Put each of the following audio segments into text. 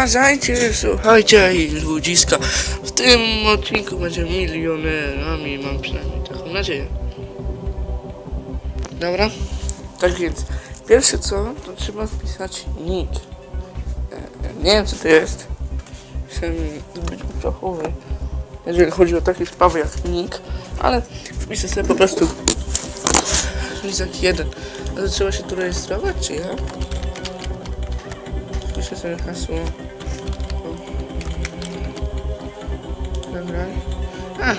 Uważajcie, słuchajcie i ludziska. W tym odcinku będzie milionerami, mam przynajmniej taką nadzieję. Dobra? Tak więc, pierwsze co, to trzeba wpisać nick. E, Nie wiem co to jest. Chcę być ufachowy, jeżeli chodzi o takie sprawy jak nick, ale wpiszę sobie po prostu Lizak 1. Ale trzeba się tu rejestrować, czy ja? Wpiszę sobie hasło. Dobra. A,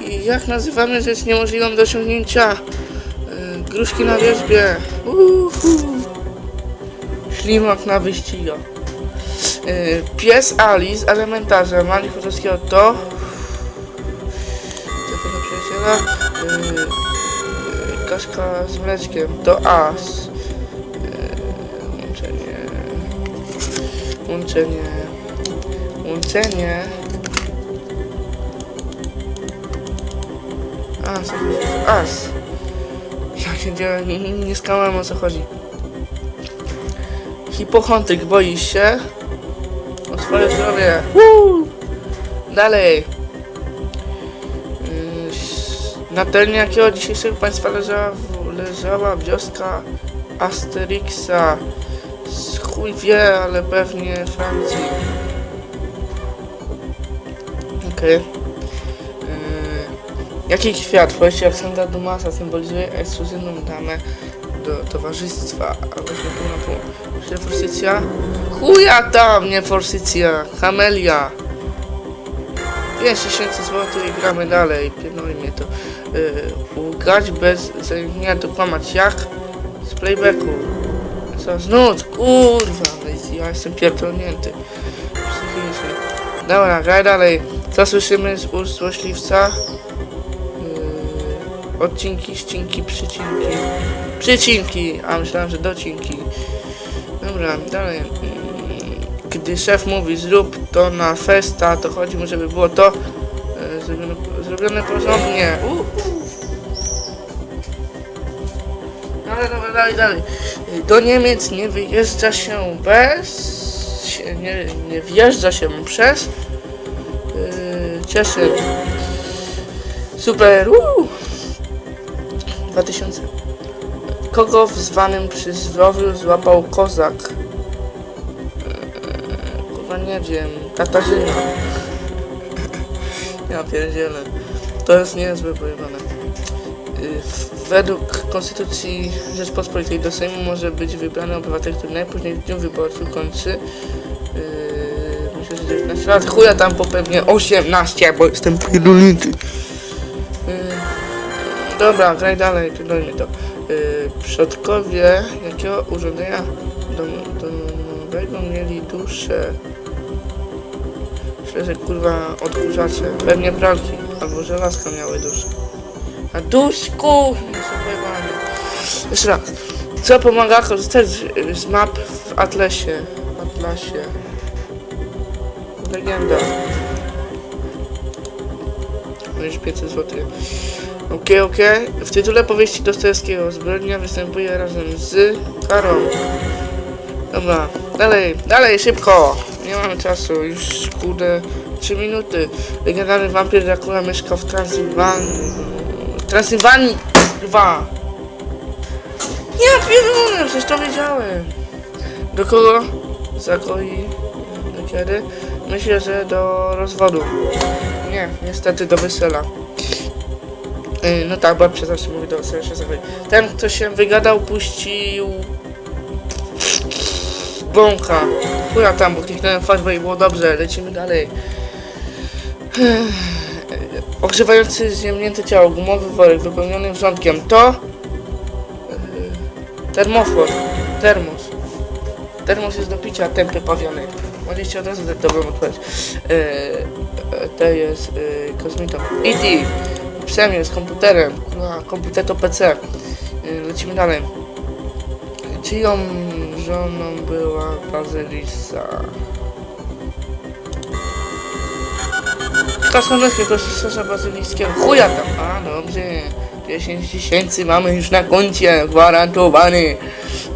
i jak nazywamy rzecz niemożliwą do osiągnięcia? Yy, gruszki na wierzbie. Uhu. Ślimak na wyścigach. Yy, pies Ali z elementarza Mali Chorowskiego to... Do przyjaciela. Yy, yy, Kaszka z mleczkiem to as. Łączenie... Łączenie... Łączenie... As, as. Ja się dzieje, nie, nie, nie skałem o co chodzi. Hipochondryk boi się o swoje zdrowie. Woo! Dalej. Yy, Na terenie jakiego dzisiejszego państwa leżała, leżała wioska Asterixa? Z chuj wie, ale pewnie Francji. Okej. Yy, Jaki kwiat w powieści Aleksandra Dumasa symbolizuje ekskluzywną damę do towarzystwa? A weźmy pół na pół. Czy forsycja? Chuja tam, nie forsycja. Kamelia. 5000 zł i gramy dalej. Pierdolę mnie to. Yy, ugrać bez zajęcia dokłamać jak? Z playbacku. Co? Znów, kurwa. Ja jestem pierdolnięty. Psychicznie. Dobra, graj dalej. Co słyszymy z ust złośliwca? Odcinki, ścinki, przycinki. Przycinki! A myślałem, że docinki. Dobra, dalej. Mm, Gdy szef mówi zrób to na festa, to chodzi mu, żeby było to e, zrobione, zrobione porządnie. Uh. Ale dobra, dalej, dalej. Do Niemiec nie wyjeżdża się bez... Nie, nie wjeżdża się przez... Yy, Cieszyn. Super. Uh. 2000. Kogo w zwanym przy zdrowiu złapał kozak? Eee, Kurwa nie wiem. Katarzyna. Ja pierdzielę. To jest niezłe pojebane. W- Według Konstytucji Rzeczpospolitej do Sejmu może być wybrany obywatel, który najpóźniej w dniu wyborów kończy yy, myślę, że 19 lat. Chuja tam po pewnie 18, bo jestem pierdolnięty. Dobra, graj dalej, pierdolmy to. Yy, przodkowie jakiego urządzenia dom, domowego mieli duszę? Że kurwa odkurzacze. Pewnie pralki albo żelazka miały duszę. A duszku! Jeszcze raz. Co pomaga korzystać z, z map w Atlasie? Atlasie. Legenda. No już 500 zł. Okej, okej. W tytule powieści Dostojewskiego zbrodnia występuje razem z karą. Dobra, dalej, dalej, szybko! Nie mamy czasu, już kurde 3 minuty. Legendarny wampir Dracula mieszka w Transylwanii. Transylwanii 2. Nie, pierdolę, przecież to wiedziałem. Do kogo zagoi? Do kiedy? Myślę, że do rozwodu. Nie, niestety do wesela. Yy, no tak, bo przepraszam, mówię do się zagoi. Ten, kto się wygadał, puścił... Bąka. Chuja tam, bo kliknąłem farbę i było dobrze. Lecimy dalej. Ogrzewający ziemnięte ciało, gumowy worek wypełniony wrzątkiem to yy, termofor, termos. Termos jest do picia, tępy pawiany. Mogliście od razu dobrą odpowiedź. Yy, to jest yy, kosmitą. E.T. Psem jest komputerem. Kurwa, komputer to PC. Yy, lecimy dalej. Czyją żoną była Bazylisa? Krasnodębskie to Sasza Bazylijskiego. Chuja tam. A, dobrze. 10 tysięcy mamy już na koncie. Gwarantowany.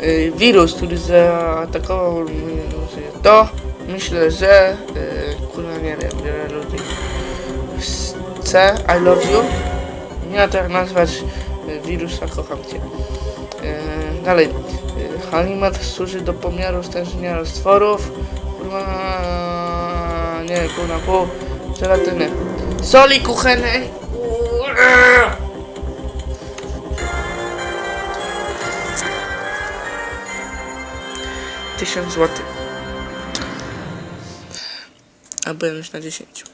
Y, wirus, który zaatakował y, to myślę, że C, I love you. Ma tak nazwać y, wirusa, kocham cię. Yy, dalej. Yy, Halimat służy do pomiaru stężenia roztworów. Kurwa, nie, kurwa, pół żelatyny. Soli kuchennej. Tysiąc złotych. A byłem już na 10.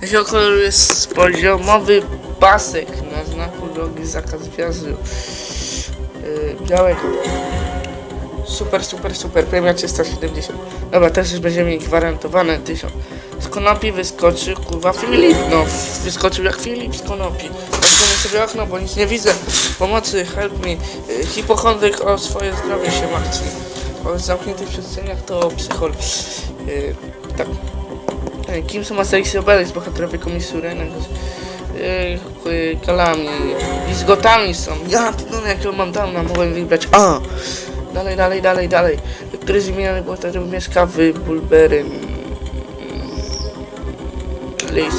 Koloru jest poziomowy pasek na znaku drogi zakaz wjazdu? Yy, białego. Super, super, super. Premia 370. Dobra, teraz już będziemy mieli gwarantowane 1000. Z konopi wyskoczy, kurwa, Filip. No, wyskoczył jak Filip z konopi. Otwórz sobie okno, bo nic nie widzę. Pomocy, help me. Yy, hipochondryk o swoje zdrowie się martwi. O zamkniętych przestrzeniach to psychol. Yy, tak. Kim są Asterix i Obelix, bohaterowie komisji Urenek? Yy, kalami, izgotami są. Ja, no jakiego mam tam, mogłem wybrać. A! Dalej, dalej, dalej, dalej. Który z wymienionych bohaterów mieszka w Bulberym? Lis.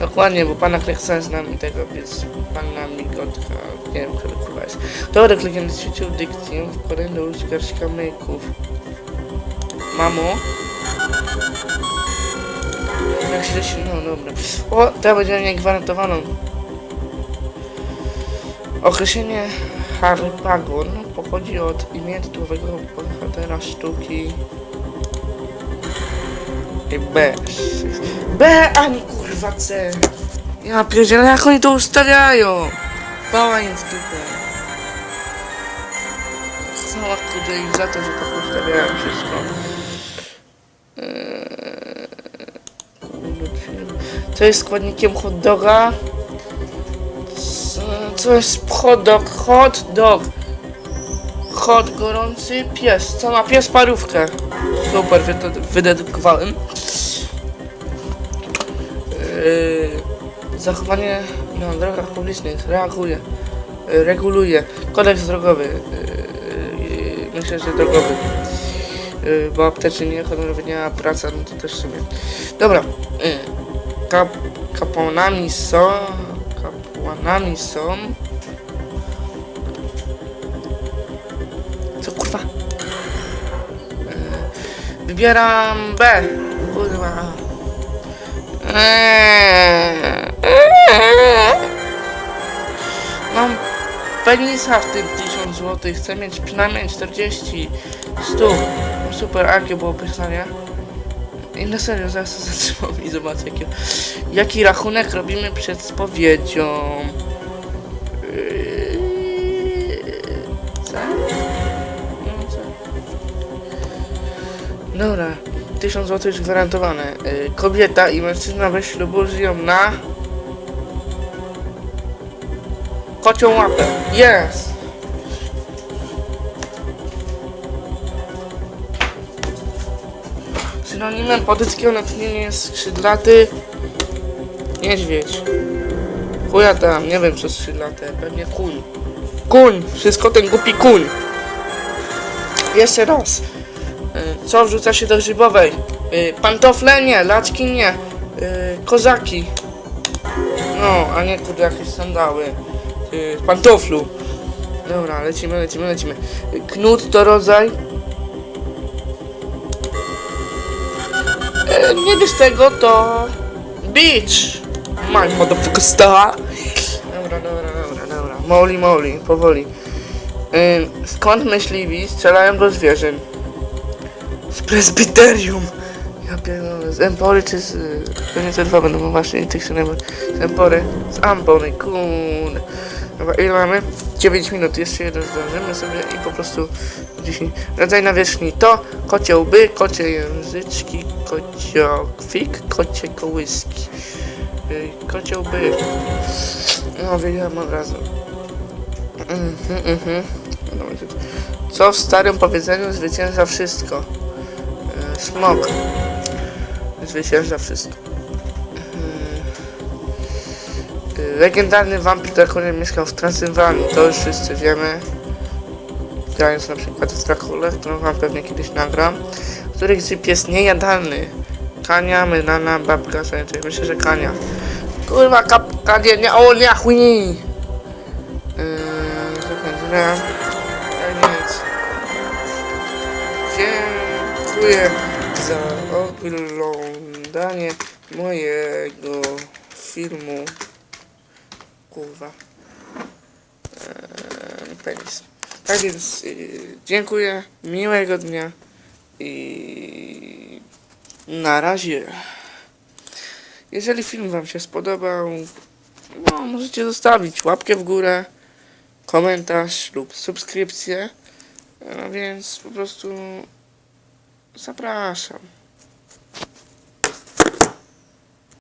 Dokładnie, bo pana Kleksa znam i tego, więc panna Migotka, nie wiem, który kurwa jest. Teoryk legendy ćwiczył dykcję, wkładając do ust garść kamyków. Mamo? Jak się się, no dobra. O, teraz będziemy mieli gwarantowaną. Określenie Harpagon pochodzi od imienia tytułowego bohatera sztuki B. B, ani kurwa C. Ja pierdzielę, jak oni to ustawiają? Bała im w dupę. Chwała kurde im za to, że tak ustawiają wszystko. Co jest składnikiem hot doga? Co, jest hot dog? Hot dog. Hot, gorący pies. Co ma pies parówkę? Super, wyde- wydedukowałem. Yy, zachowanie na drogach publicznych reaguje, yy, reguluje. Kodeks drogowy. Yy, myślę, że drogowy. Bo apteczny nie, honorowy nie, a praca, no to też w sumie. Dobra. Kap, kapłanami są. Kapłanami są. Co kurwa? Yy, wybieram B. Kurwa. Eee. Mam penisa w tym 1000 zł. Chcę mieć przynajmniej 40 100. Super, jakie było pytanie? I na serio, zaraz to zatrzymam i zobaczę jaki, jaki rachunek robimy przed spowiedzią. No co? Dobra, 1000 zł już gwarantowane. Y, kobieta i mężczyzna bez ślubu żyją na... Kocią łapę. Yes! Synonimem potyckiego natchnienia jest skrzydlaty niedźwiedź. Chuja tam, nie wiem co skrzydlate, pewnie kuń. Kuń! Wszystko ten głupi kuń! Jeszcze raz. Y, Co wrzuca się do grzybowej? Y, Pantofle nie, laczki nie. Y, Kozaki. No, a nie kurde jakieś sandały. Pantoflu. Dobra, lecimy, lecimy, lecimy. Knut to rodzaj. Nie wiesz tego, to... Beach. My motherfucker star. Dobra, dobra, dobra, dobra. Moli, moli, powoli. Y, skąd myśliwi strzelają do zwierzyn? Z presbyterium. Ja pierdolę, z Empory czy z... y, Pewnie te dwa będą właśnie tych. Z Empory, z Ampony, kun. Dobra, ile mamy? 9 minut, jeszcze jeden zdążymy sobie i po prostu 10. Rodzaj nawierzchni to kocie łby, kocie języczki, kociokwik, kocie kołyski. Y, Kocie łby. No, wiedziałem od razu. Mhm, mhm. Co w starym powiedzeniu zwycięża wszystko? E, Smok. Zwycięża wszystko. Legendarny wampir Dracula mieszkał w Transylwanii, to już wszyscy wiemy. Grając na przykład w Drakulę, którą wam pewnie kiedyś nagram. których typ jest niejadalny. Kania, mynana, babka, tutaj myślę, że kania. Kurwa, kap, kanie, nie, o, nie, chuj! Yy, będzie, tak więc, dziękuję za oglądanie mojego filmu. Kurwa. Eee, penis. Tak więc yy, dziękuję, miłego dnia i na razie. Jeżeli film Wam się spodobał, no, możecie zostawić łapkę w górę, komentarz lub subskrypcję. No więc po prostu zapraszam.